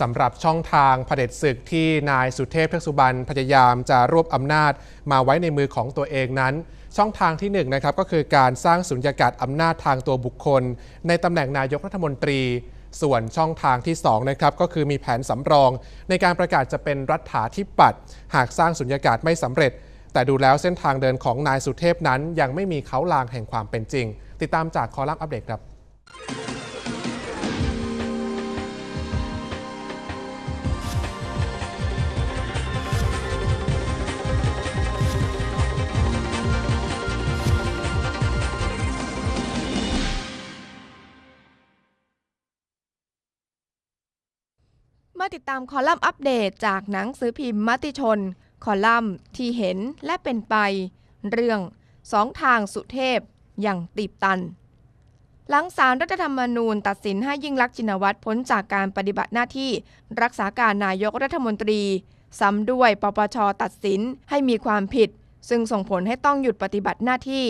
สำหรับช่องทางเผด็จศึกที่นายสุเทพเทือกสุบรรณพยายามจะรวบอำนาจมาไว้ในมือของตัวเองนั้น ช่องทางที่1นงนะครับก็คือการสร้างสุญญากาศอำนาจทางตัวบุคคล ในตำแหน่งนายกรัฐมนตรี ส่วนช่องทางที่2นะครับก็คือมีแผนสำรอง ในการประกาศจะเป็นรัฐาธิปัตย์หากสร้างสุญญากาศไม่สำเร็จ แต่ดูแล้วเส้นทางเดินของนายสุเทพนั้นยังไม่มีเขาลางแห่งความเป็นจริง ติดตามจากคอลัมน์อัปเดตครับ มาติดตามคอลัมน์อัปเดตจากหนังสือพิมพ์มติชน คอลัมน์ที่เห็นและเป็นไป เรื่องสองทางสุเทพอย่างตีบตัน หลังสารรัฐธรรมนูญตัดสินให้ยิ่งลักษณ์ชินวัตรพ้นจากการปฏิบัติหน้าที่ รักษาการนายกรัฐมนตรี ซ้ำด้วยปปชตัดสินให้มีความผิด ซึ่งส่งผลให้ต้องหยุดปฏิบัติหน้าที่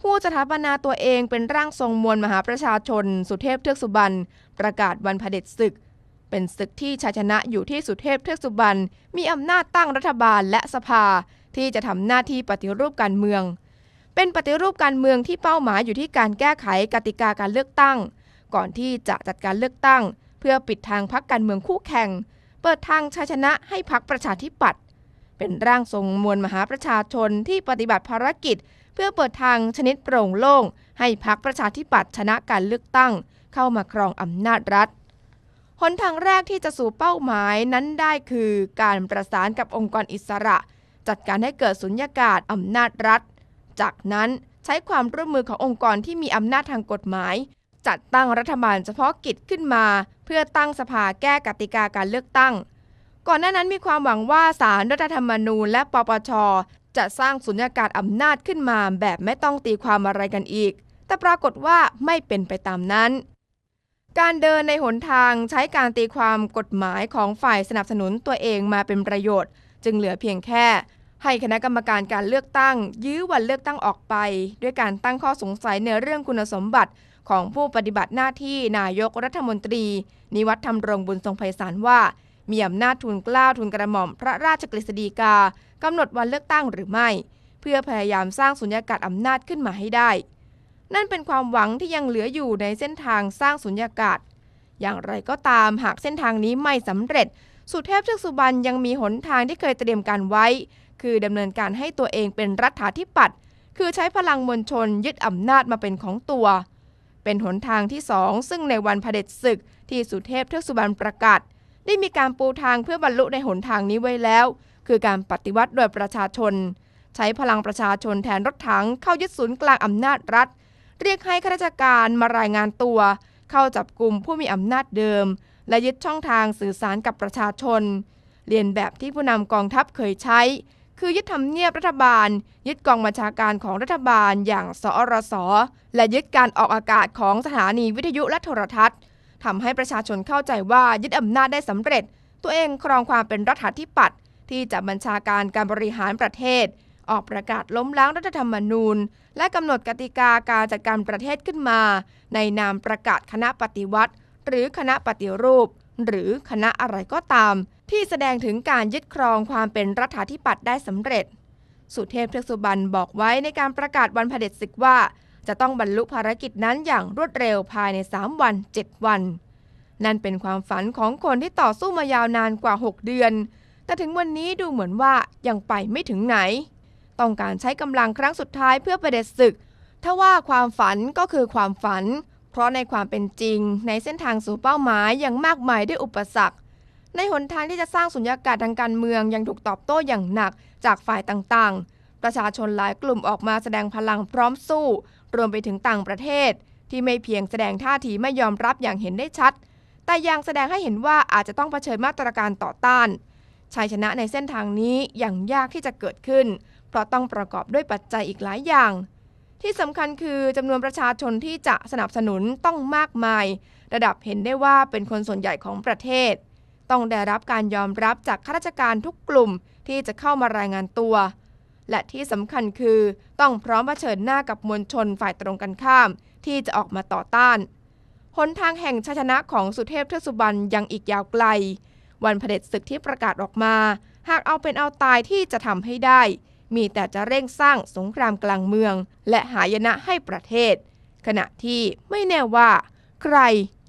ผู้สถาปนาตัวเองเป็นร่างทรงมวลมหาประชาชน สุเทพเทือกสุบรรณประกาศวันเผด็จศึก เป็นศึกที่ชัยชนะอยู่ที่สุเทพเทือกสุบรรณมีอำนาจตั้งรัฐบาลและสภาที่จะทำหน้าที่ปฏิรูปการเมือง เป็นปฏิรูปการเมืองที่เป้าหมายอยู่ที่การแก้ไขกติกาการเลือกตั้ง ก่อนที่จะจัดการเลือกตั้ง เพื่อปิดทางพักการเมืองคู่แข่ง เปิดทางชัยชนะให้พักประชาธิปัตย์เป็นร่างทรงมวลมหาประชาชนที่ปฏิบัติภารกิจ เพื่อเปิดทางชนิดโปร่งโล่ง ให้พักประชาธิปัตย์ชนะการเลือกตั้ง เข้ามาครองอำนาจรัฐ หนทางแรกที่จะสู่เป้าหมายนั้นได้คือการประสานกับองค์กรอิสระ จัดการให้เกิดสุญญากาศอำนาจรัฐ จากนั้นใช้ความร่วมมือขององค์กรที่มีอำนาจทางกฎหมาย จัดตั้งรัฐบาลเฉพาะกิจขึ้นมา เพื่อตั้งสภาแก้กติกาการเลือกตั้ง ก่อนหน้านั้นมีความหวังว่าสารรัฐธรรมนูญและปปชจะสร้างสุญญากาศอำนาจขึ้นมาแบบไม่ต้องตีความอะไรกันอีก แต่ปรากฏว่าไม่เป็นไปตามนั้น การเดินในหนทางใช้การตีความกฎหมายของฝ่ายสนับสนุนตัวเองมาเป็นประโยชน์ จึงเหลือเพียงแค่ ให้คณะกรรมการการเลือกตั้ง ยื้อวันเลือกตั้งออกไป ด้วยการตั้งข้อสงสัยในเรื่องคุณสมบัติของผู้ปฏิบัติหน้าที่นายกรัฐมนตรี นิวัฒน์ธรรมรงบุญทรงไพศาลว่า มีอำนาจทุนกล้าทุนกระหม่อมพระราชกฤษฎีกากำหนดวันเลือกตั้งหรือไม่ เพื่อพยายามสร้างสุญญากาศอำนาจขึ้นมาให้ได้ นั่นเป็นความหวังที่ยังเหลืออยู่ในเส้นทางสร้างสุญญากาศ อย่างไรก็ตามหากเส้นทางนี้ไม่สำเร็จ สุเทพเทือกสุบรรณยังมีหนทางที่เคยเตรียมการไว้ คือดำเนินการให้ตัวเองเป็นรัฐาธิปัตย์คือใช้พลังมวลชนยึดอำนาจมาเป็นของตัว เป็นหนทางที่สองซึ่งในวันเผด็จศึกที่สุเทพเทือกสุบรรณประกาศ ได้มีการปูทางเพื่อบรรลุในหนทางนี้ไว้แล้ว คือการปฏิวัติโดยประชาชน ใช้พลังประชาชนแทนรถถังเข้ายึดศูนย์กลางอำนาจรัฐ เรียกให้ข้าราชการมารายงานตัว เข้าจับกลุ่มผู้มีอำนาจเดิม และยึดช่องทางสื่อสารกับประชาชน เรียนแบบที่ผู้นำกองทัพเคยใช้ คือยึดทำเนียบรัฐบาล ยึดกองบัญชาการของรัฐบาลอย่างสอรส และยึดการออกอากาศของสถานีวิทยุและโทรทัศน์ทำให้ประชาชนเข้าใจว่ายึดอำนาจได้สำเร็จ ตัวเองครองความเป็นรัฐาธิปัตย์ที่จะบัญชาการการบริหารประเทศ ออกประกาศล้มล้างรัฐธรรมนูญ และกำหนดกติกาการจัดการประเทศขึ้นมา ในนามประกาศคณะปฏิวัติ หรือคณะปฏิรูป หรือคณะอะไรก็ตาม ที่แสดงถึงการยึดครองความเป็นรัฐาธิปัตย์ได้สำเร็จ สุเทพเทือกสุบรรณบอกไว้ในการประกาศวันเผด็จศึกว่า จะต้องบรรลุภารกิจนั้นอย่างรวดเร็วภายใน 3 วัน 7 วัน นั่นเป็นความฝันของคนที่ต่อสู้มายาวนานกว่า 6 เดือนแต่ถึงวันนี้ดูเหมือนว่ายังไปไม่ถึงไหน ต้องการใช้กำลังครั้งสุดท้ายเพื่อประเด็จศึกถ้าว่าความฝันก็คือความฝัน เพราะในความเป็นจริง ในเส้นทางสู่เป้าหมายยังมากมายด้วยอุปสรรค ในหนทางที่จะสร้างสุญญากาศทางการเมืองยังถูกตอบโต้อย่างหนักจากฝ่ายต่างๆ ประชาชนหลายกลุ่มออกมาแสดงพลังพร้อมสู้ รวมไปถึงต่างประเทศ ที่ไม่เพียงแสดงท่าทีไม่ยอมรับอย่างเห็นได้ชัด แต่ยังแสดงให้เห็นว่าอาจจะต้องเผชิญมาตรการต่อต้านชัยชนะในเส้นทางนี้ยังยากที่จะเกิดขึ้น เพราะต้องประกอบด้วยปัจจัยอีกหลายอย่าง ที่สำคัญคือจำนวนประชาชนที่จะสนับสนุนต้องมากมาย ระดับเห็นได้ว่าเป็นคนส่วนใหญ่ของประเทศ ต้องได้รับการยอมรับจากข้าราชการทุกกลุ่มที่จะเข้ามารายงานตัว และที่สำคัญคือต้องพร้อมเผชิญหน้ากับมวลชนฝ่ายตรงกันข้าม ที่จะออกมาต่อต้านหนทางแห่งชัยชนะของสุเทพเทือกสุบรรณยังอีกยาวไกล วันเผด็จศึกที่ประกาศออกมา หากเอาเป็นเอาตายที่จะทำให้ได้ มีแต่จะเร่งสร้างสงครามกลางเมือง และหายนะให้ประเทศ ขณะที่ไม่แน่ว่า ใคร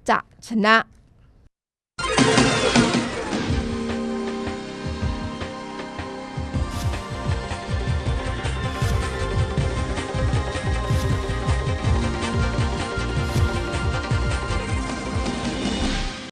จะชนะ